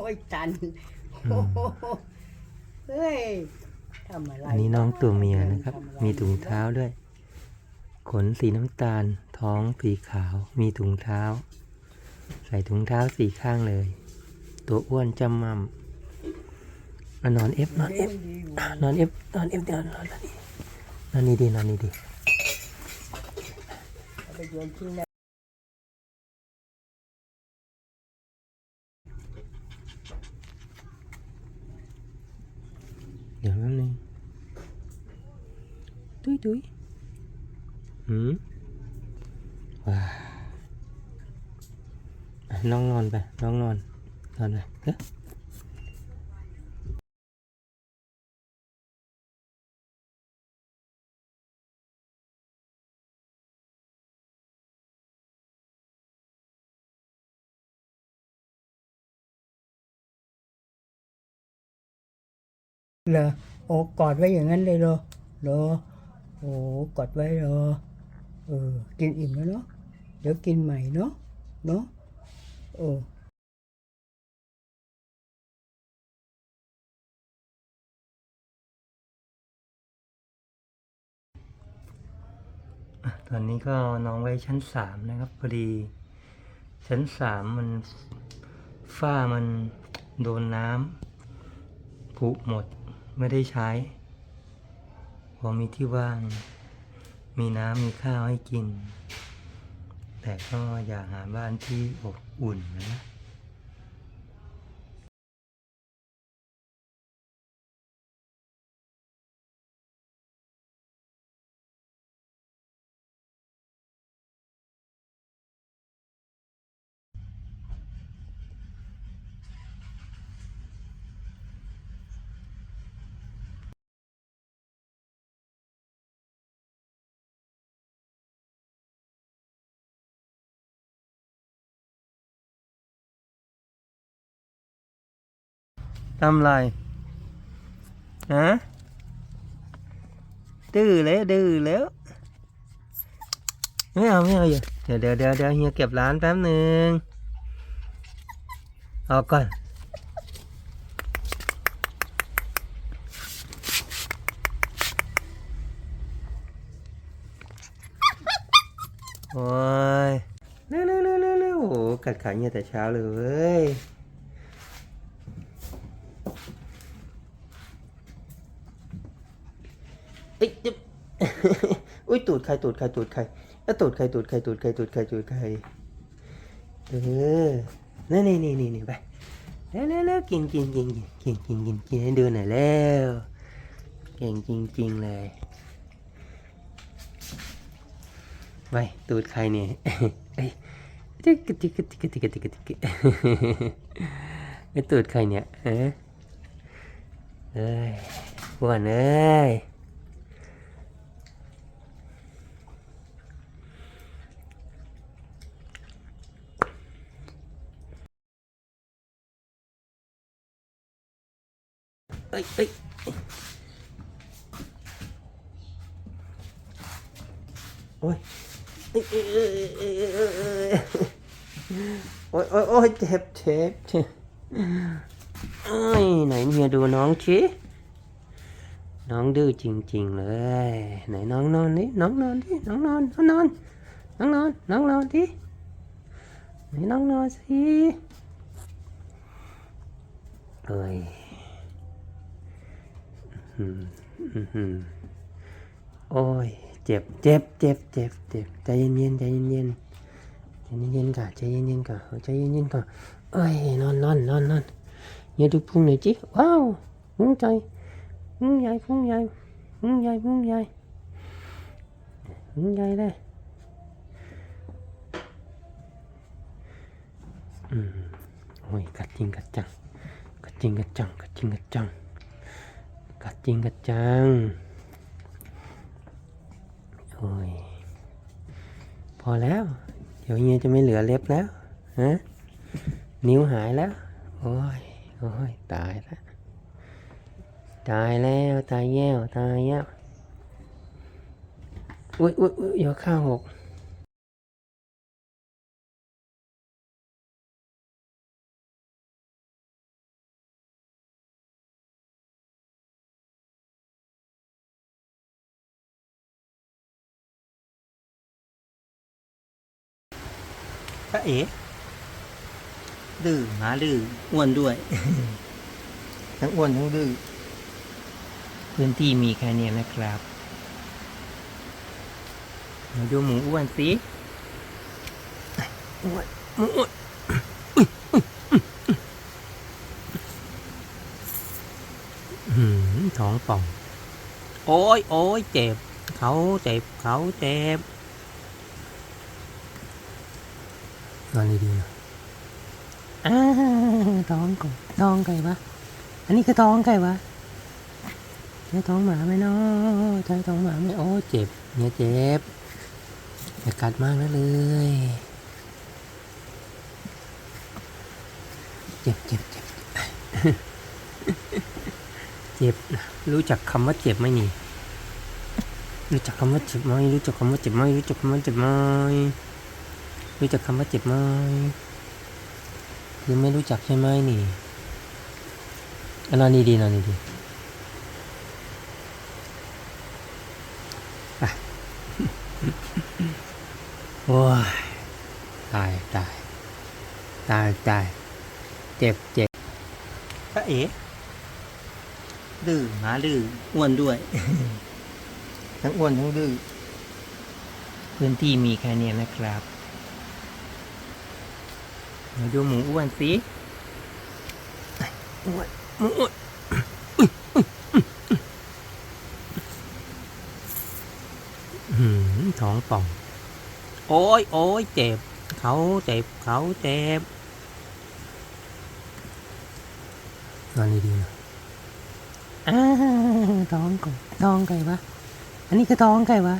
โอ้ยตันโอ้โหเฮ้ยทำอะไรอันนี้น้องตัวเมียนะครับทำอะไรมีถุงเท้าด้วย ขนสีน้ำตาล ท้องสีขาว มีถุงเท้า ใส่ถุงเท้าสีข้างเลย ตัวอ้วนจำมั่มอะนอนเอฟนอนเอฟดีอยู่อะนอนเอฟนอนเอฟเดี๋ยวนอนนอนนี่นอนนี่ดีนอนนี่ดี เอาไปโยนทิ้งนะ เดี๋ยวแป๊บนึงตุ้ยตุ้ยหืมว้าอะ น้องนอนไป น้องนอน นอนไปเอ้เหรอโอ้กอดไว้อย่างนั้นเลยเหรอเหรอโอ้กอดไว้เหรอเออกินอิ่มแล้วเนาะเดี๋ยวกินใหม่เนาะเนาะ โอ้อะตอนนี้ก็น้องไว้ชั้นสามนะครับพอดีชั้นสามมันฝ้ามันโดนน้ำผุหมดไม่ได้ใช้ พอมีที่ว่าง มีน้ำมีข้าวให้กิน แต่ก็อยากหาบ้านที่อบอุ่นนะ ทำไรฮะดื้อแล้วดื้อแล้วไม่เอาไม่เอาอย่าเดี๋ยวเดี๋ยวเดี๋ยวเดี๋ยวเฮียเก็บร้านแป๊บหนึ่งเอาก่อนโอ้ยเร็วเร็วเร็วเร็วโอ้โหกัดขาเฮียแต่เช้าเลยเว้ย ตูดใครตูดใครตูดใครตูดใครตูดใครตูดใครตูดใครตูดใครเออนี่นี่นี่นี่ไปแล้วแล้วกินกินกินกินกินกินกินกินให้ดูหน่อยแล้วเก่งจริงๆเลยไปตูดใครเนี่ยติกติกติกติกติกติกติกไอ้ตูดใครเนี่ยเออเอ้ยวันเอ้ย โอ้ยเอ้ยเอ้ยเอ้ยเอ้ยเอ้ยเอ้ยเอ้ยโอ้ยโอ้ยโอ้ยเจ็บเจ็บเจ็บเอ้ยไหนเมียดูน้องชิน้องดื้อจริง ๆ เลย ไหนน้องนอนดิน้องนอนดิน้องนอนน้องนอนน้องนอนน้องนอนดิไหนน้องนอนสิเอ้ยอืมอืมอืมโอ้ย เจ็บเจ็บเจ็บเจ็บเจ็บใจเย็นๆใจเย็นๆใจเย็นๆก่อนใจเย็นๆก่อนเออใจเย็นก่อนเอ้ยนอนนอนนอนนอนอย่าดูพุงหน่อยจิว้าวพุงใจพุงใหญ่พุงใหญ่พุงใหญ่พุงใหญ่พุงใหญ่เลยอืมโอ้ยกัดจริงกัดจังกัดจริงกัดจังกัดจริงกัดจังกัดจริงกัดจัง โอ้ยพอแล้ว เดี๋ยวเฮียจะไม่เหลือเล็บแล้วฮะนิ้วหายแล้ว โอ้ยโอ้ยตายแล้วตายแล้วตายแย่วตายแย่วอุ้ยอุ้ยอุ้ยเดี๋ยวข้าวหก พระเอ๋ดื้อหมาดื้ออ้วนด้วย ทั้งอ้วนทั้งดื้อพื้นที่มีแค่เนี้ยนะครับมาดูหมูอ้วนสิอ้วนหมูอ้วนอื้อหือท้องป่อง โอ้ยโอ้ยเจ็บ เขาเจ็บ เขาเจ็บ นอนดีๆนะอ้าท้องก่ท้องไก่ปะอันนี้คือท้องไก่ปะใช่ท้องหมาไหมเนาะใช่ท้องหมาไหมโอ้เจ็บ เนี่ยเจ็บอย่ากัดมากนะเลย เจ็บเจ็บเจ็บเจ็บ รู้จักคำว่าเจ็บไหมนี่ รู้จักคำว่าเจ็บไหมรู้จักคำว่าเจ็บไหมรู้จักคำว่าเจ็บไหม รู้จักคำว่าเจ็บไหมคือไม่รู้จักใช่ไหมนี่อันนั้นดีๆนอนดีๆไปโอ้ยตายตายตายตายเจ็บเจ็บพระเอ๋ดื้อหมาดื้ออ้วนด้วย ทั้งอ้วนทั้งดื้อพื้นที่มีแค่นี้นะครับ มาดูหมูอ้วนสิอ้วนหมูอ้วนอื้อหือท้องป่อง โอ้ยโอ้ยเจ็บ เขาเจ็บ เขาเจ็บนอนดีๆนะอ้าท้องก่อนท้องไก่ปะอันนี้คือท้องไก่ปะ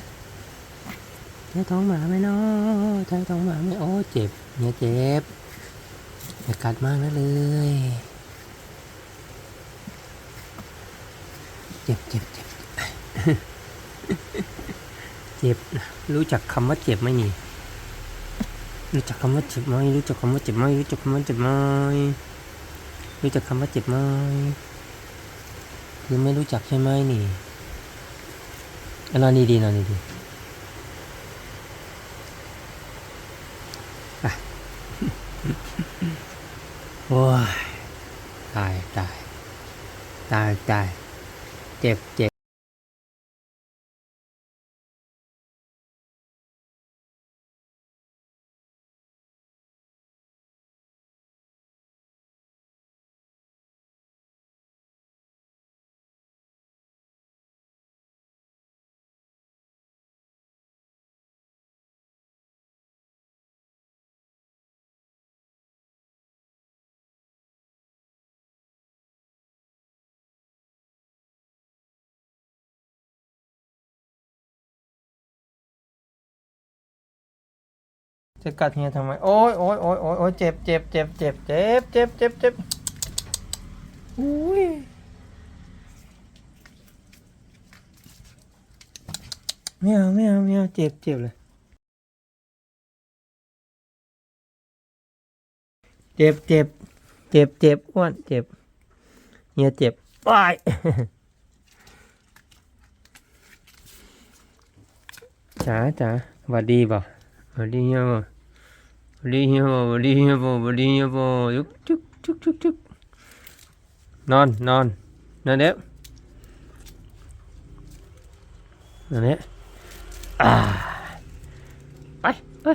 ใช่ท้องหมาไหมเนาะใช่ท้องหมาไหมโอ้เจ็บเนี่ยเจ็บ อย่ากัดมากนะเลยเจ็บเจ็บเจ็บเจ็บรู้จักคำว่าเจ็บไหมนี่รู้จักคำว่าเจ็บไหมรู้จักคำว่าเจ็บไหมรู้จักคำว่าเจ็บไหมรู้จักคำว่าเจ็บไหมคือไม่รู้จักใช่ไหมนี่อันนั้ดีๆนอนดีๆไป โอ้ยตายตายตายตายเจ็บเจ็บ จะกัดเฮียทำไม โอ้ยโอ้ยโอ้ยโอ้ยโอ้ยเจ็บเจ็บเจ็บเจ็บเจ็บเจ็บเจ็บเจ็บอุ้ยไม่เอาไม่เอาไม่เอาเจ็บเจ็บเลย เจ็บเจ็บเจ็บเจ็บอ้วนเจ็บเฮียเจ็บว้ายจ๋าจ๋าสวัสดีบ่สวัสดีเฮียบ่ 어린이여보 어린이여보 어린이여보 어린이여보 쭉쭉쭉쭉쭉 non non non đấy non đấy à ai ai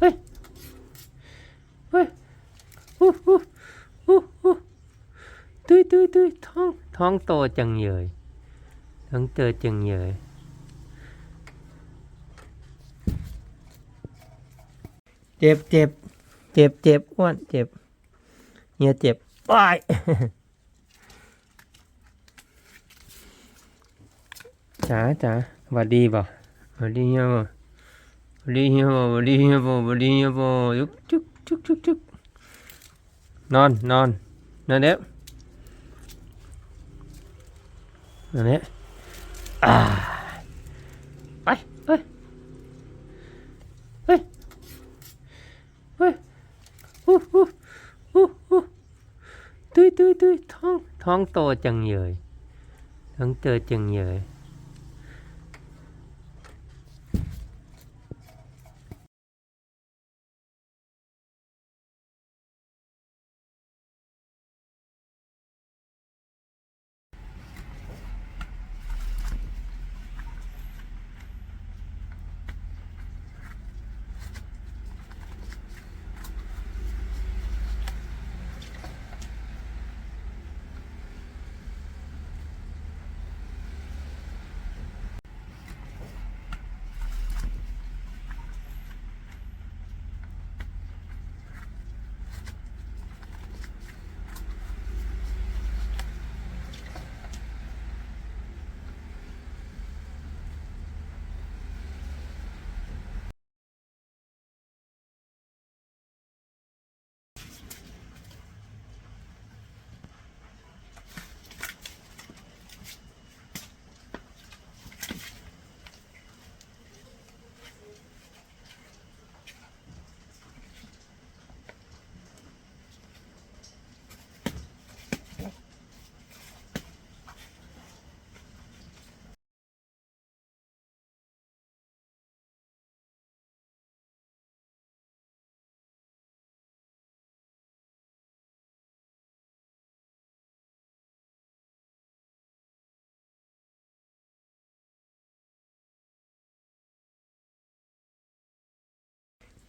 ai ai u u u u tui tui tui thong thong to chẳng nhời thong to chẳng nhời ตจังเลยท้องโตจังเลยเจ็บเจ็บเจ็บเจ็บอ้วนเจ็บเฮียเจ็บว้ายจ๋าจ๋าสวัสดีบ่สวัสดีเฮียบ่สวัสดีเฮียบ่สวัสดีเฮียบ่สวัสดีเฮียบ่ยุกจุกจุกจุกจุกนอนนอนนอนเด็บนอนเด็บอ่าไปเฮ้ยเฮ้ย เฮ้ย อู้อู้อู้อู้ตุ้ยตุ้ยตุ้ยท้องท้องโตจังเยยท้องโตจังเยย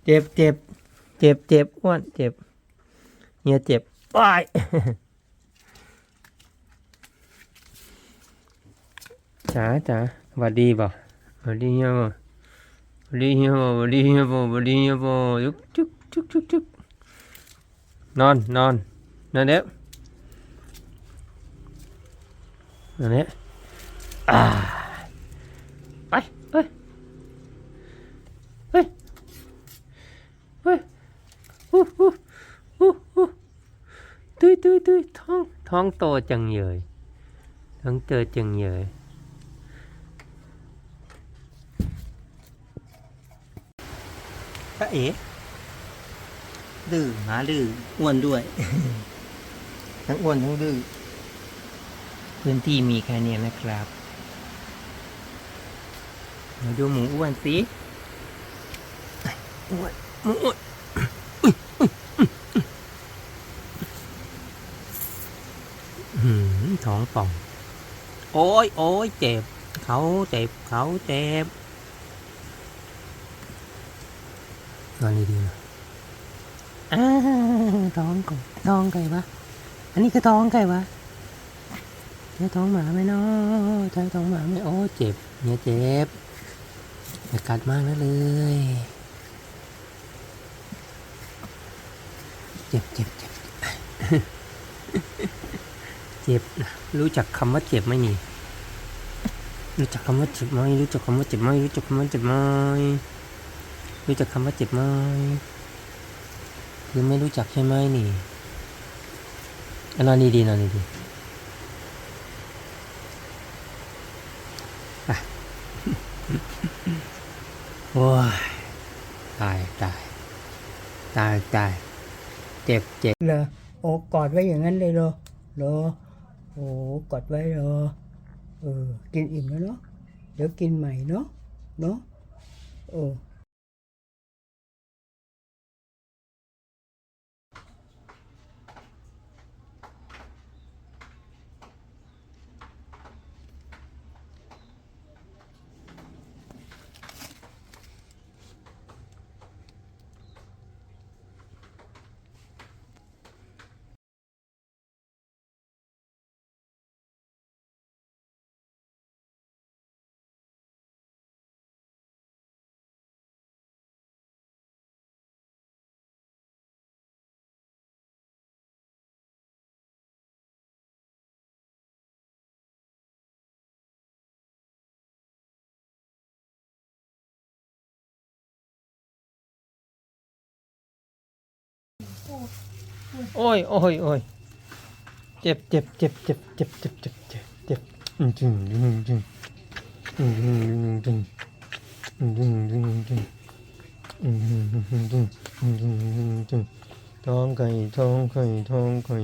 เจ็บเจ็บเจ็บเจ็บอ้วนเจ็บเฮียเจ็บว้ายจ๋าจ๋าสวัสดีบ่สวัสดีเฮียบ่สวัสดีเฮียบ่สวัสดีเฮียบ่สวัสดีเฮียบ่ยุกจุกจุกจุกจุกนอนนอนนอนเด็บนอนเด็บอ่าไปเฮ้ยเฮ้ยเฮ้ยฮู้ฮู้ฮู้ฮู้ตุ้ยตุ้ยตุ้ย ท้องท้องโตจังเยยท้องโตจังเยยพระเอ๋ดื้อหมาดื้ออ้วนด้วย ทั้งอ้วนทั้งดื้อพื้นที่มีแค่เนี้ยนะครับมาดูหมูอ้วนสิอ้วนหมูอ้วนอุ๊ยอุ๊ยอุ๊ยอื้อ หือท้องป่อง โอ้ยโอ้ยเจ็บ เขาเจ็บ เขาเจ็บนอนดีๆนะอ้าวท้องก่อนท้องไก่ปะอันนี้คือท้องไก่ปะใช่ท้องหมาไหมเนาะใช่ท้องหมาไหมโอ้เจ็บ เนี่ยเจ็บอย่ากัดมากนะเลย เจ็บเจ็บเจ็บ เจ็บนะรู้จักคำว่าเจ็บไหมนี่รู้จักคำว่าเจ็บไหมรู้จักคำว่าเจ็บไหมรู้จักคำว่าเจ็บไหมรู้จักคำว่าเจ็บไหมคือไม่รู้จักใช่ไหมนี่อันนอนดีๆนอนดีๆโอ้ยตายตายตายตายเจ็บเจ็บเหรอโอ้กอดไว้อย่างนั้นเลยเหรอเหรอ โอ้กอดไว้เหรอเออ กินอิ่มแล้วเนาะ เดี๋ยวกินใหม่เนาะ เนาะ เออ โอ้ยโอ้ยโอ้ยเจ็บเจ็บเจ็บเจ็บเจ็บเจ็บเจ็บเจ็บเจ็บอืมจึงจึงจึงอืมจึงจึงจึงจึงจึงจึงจึงจึงจึงอืมจึงจึงท้องไก่ท้องไก่ท้องไก่